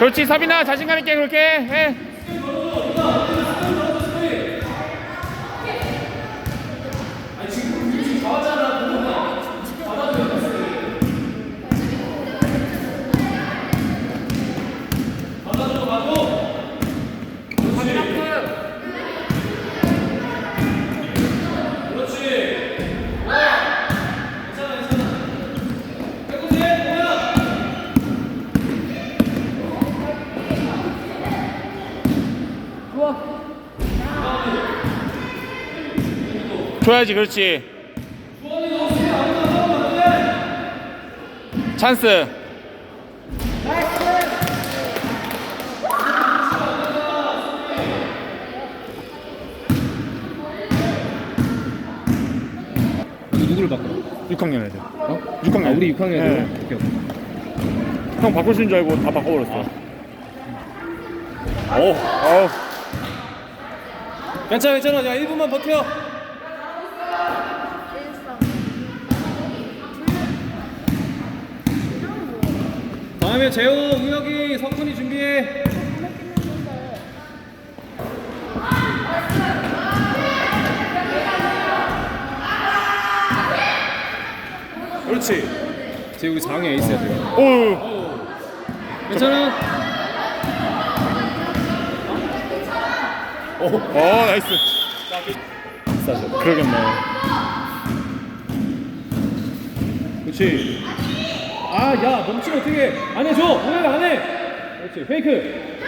그렇지 서빈아. 자신감 있게 그렇게 해 줘야지 그렇지 찬스 누구를 바꿔? 6학년 애들 어? 6학년 아, 우리 6학년 네. 애들? 오케이, 오케이. 형 바꾸신 줄 알고 다 바꿔버렸어 오, 어우 괜찮아 괜찮아 야 1분만 버텨 다음에 재호, 우혁이, 성훈이 준비해. 그렇지. 우리 4학년 에이스야 돼 오. 괜찮아? 어, 나이스. 싸죠 그러겠네. 그렇지. 아, 야, 멈추면 어떻게 안 해줘. 오늘 안 해. 그렇지. 페이크.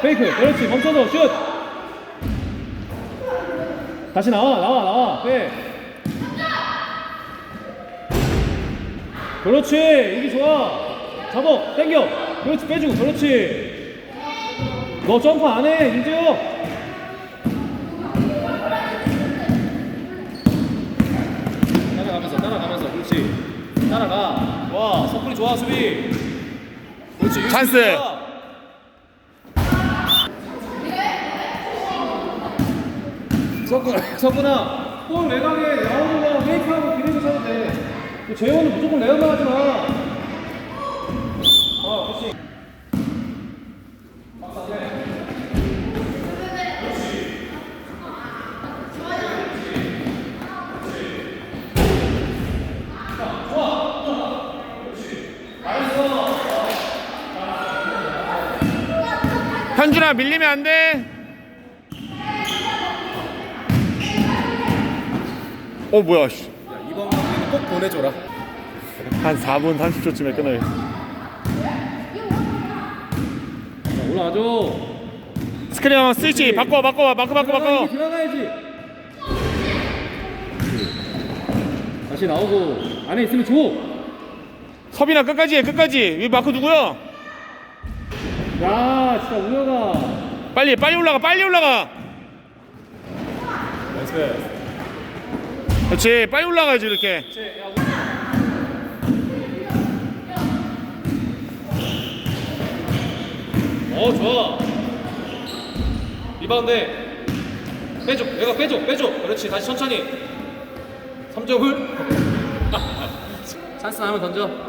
페이크. 그렇지. 멈춰서 슛. 다시 나와, 나와, 나와. 빼. 그렇지. 이게 좋아. 잡어. 당겨. 그렇지. 빼주고. 그렇지. 너 점프 안 해, 윤재호. 따라가면서, 따라가면서. 그렇지. 따라가. 와, 석훈이 좋아, 수비. 그렇지. 찬스. 석훈, 석훈아, 볼 외곽에 나오는 거 페이크하고 기대서 쳐도 돼. 그 재원은 무조건 레어만 하지 마. 어, 그렇지. 현준아 밀리면 안 돼 어 뭐야 씨. 이번 경기는 꼭 보내줘라. 한 4분 30초쯤에 끊어야겠어 자, 올라와줘. 스크린 한번 스위치 바꿔 바꿔 바꿔 바꿔 바꿔 들어가야지. 다시 나오고 안에 있으면 줘. 서빈아 끝까지 해 끝까지 이 마크 누구야 야, 진짜 우혁아. 빨리 빨리 올라가 빨리 올라가 나이스. 그렇지 빨리 올라가야지 이렇게 어, 좋아. 리바운드. 빼줘. 내가 빼줘. 빼줘. 그렇지. 다시 천천히. 3점을. 찬스 나면 던져.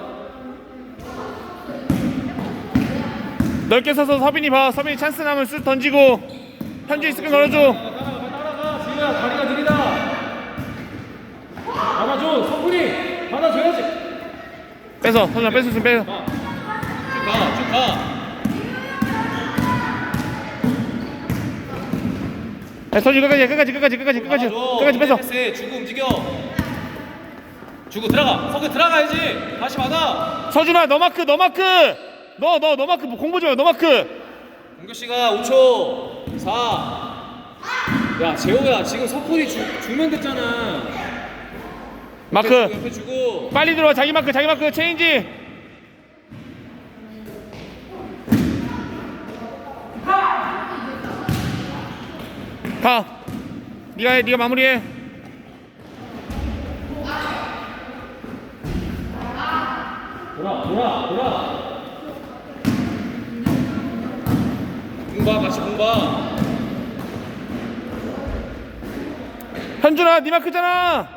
넓게 서서 서빈이 봐 서빈이 찬스 나면 슛 던지고 현준이 스크린 걸어줘 따라가. 지우야, 다리가 느리다. 받아줘. 성훈이. 받아줘야지. 뺏어 선준아 뺏어 좀 뺏어 가. 쭉 가. 쭉 가. 야, 서준이 끝까지 해, 끝까지 끝까지 끝까지 끝까지 받아줘. 끝까지 뺏어. 주고 움직여. 주고 들어가. 성훈 들어가야지. 다시 받아. 서준아 너 마크 너 마크 너 너 너 마크 공부 좀 해 너 마크 공규 씨가 5초 4. 야 재호야 지금 석훈이 주, 주면 됐잖아. 마크 옆에 주고. 빨리 들어와 자기 마크 자기 마크 체인지 가 네가 해 네가 마무리해 돌아 돌아 돌아. 공봐 같이 공봐. 현준아 니 마크잖아.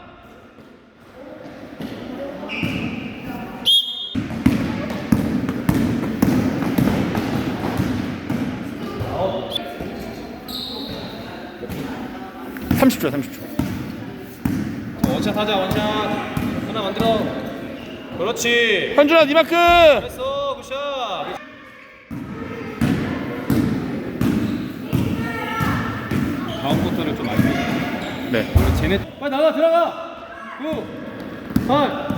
삼십 초야 삼십 초. 원샷 하자 원샷. 하나 만들어. 그렇지. 현준아 니 마크! 잘했어 굿샷 다음 쿼터를 좀 알고 네 쟤네 빨리 나가 들어가! 9 8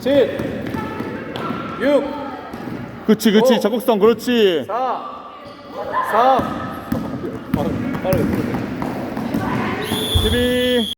7 6 그치 그치. 오. 적극성 그렇지. 4 3 빠르게 빠르게 12